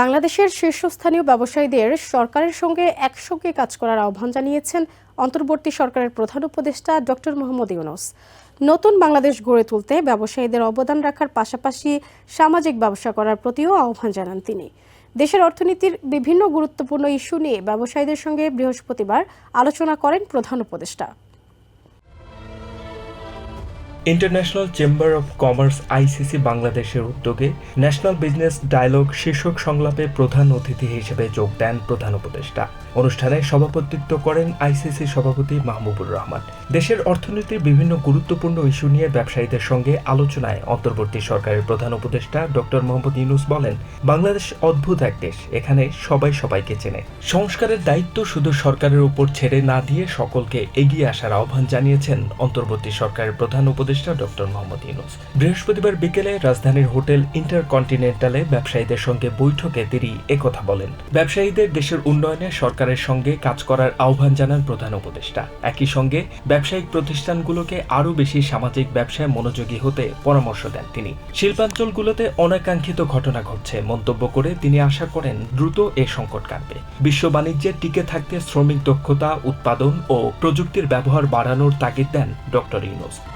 বাংলাদেশের শীর্ষস্থানীয় ব্যবসায়ীদের সরকারের সঙ্গে একসঙ্গে কাজ করার আহ্বান জানিয়েছেন অন্তর্বর্তী সরকারের প্রধান উপদেষ্টা ডক্টর মোহাম্মদ ইউনুস। নতুন বাংলাদেশ গড়ে তুলতে ব্যবসায়ীদের অবদান রাখার পাশাপাশি সামাজিক ব্যবসা করার প্রতিও আহ্বান জানান তিনি। দেশের অর্থনীতির বিভিন্ন গুরুত্বপূর্ণ ইস্যু নিয়ে ব্যবসায়ীদের সঙ্গে বৃহস্পতিবার আলোচনা করেন প্রধান উপদেষ্টা। International chamber of commerce ICC বাংলাদেশের উদ্যোগে ন্যাশনাল বিজনেস ডায়ালগ শীর্ষক সংলাপে প্রধান অতিথি হিসেবে যোগ দেন প্রধান উপদেষ্টা। অনুষ্ঠানে সভাপতিত্ব করেন আইসিসি সভাপতি মাহমুবুর রহমান। দেশের অর্থনীতির বিভিন্ন গুরুত্বপূর্ণ ইস্যু নিয়ে ব্যবসায়ীদের সঙ্গে আলোচনায় অন্তর্বর্তী সরকারের প্রধান উপদেষ্টা ডক্টর মোহাম্মদ ইউনুস বলেন, বাংলাদেশ অদ্ভুত এক দেশ, এখানে সবাই সবাইকে চেনে। সংস্কারের দায়িত্ব শুধু সরকারের উপর ছেড়ে না দিয়ে সকলকে এগিয়ে আসার আহ্বান জানিয়েছেন অন্তর্বর্তী সরকারের প্রধান উপদেষ্টা। ডক্টর মোহাম্মদ ইউনুস। বৃহস্পতিবার বিকেলে রাজধানীর হোটেল ইন্টারকন্টিনেন্টালে ব্যবসায়ীদের সঙ্গে বৈঠকে তিনি একথা বলেন। ব্যবসায়ীদের দেশের উন্নয়নে সরকারের সঙ্গে কাজ করার আহ্বান জানান প্রধান উপদেষ্টা। একই সঙ্গে ব্যবসায়িক প্রতিষ্ঠানগুলোকে আরও বেশি সামাজিক ব্যবসায় মনোযোগী হতে পরামর্শ দেন তিনি। শিল্পাঞ্চলগুলোতে অনাকাঙ্ক্ষিত ঘটনা ঘটছে মন্তব্য করে তিনি আশা করেন দ্রুত এ সংকট কাটবে। বিশ্ব বাণিজ্যে টিকে থাকতে শ্রমিক দক্ষতা, উৎপাদন ও প্রযুক্তির ব্যবহার বাড়ানোর তাগিদ দেন doctor Yunus.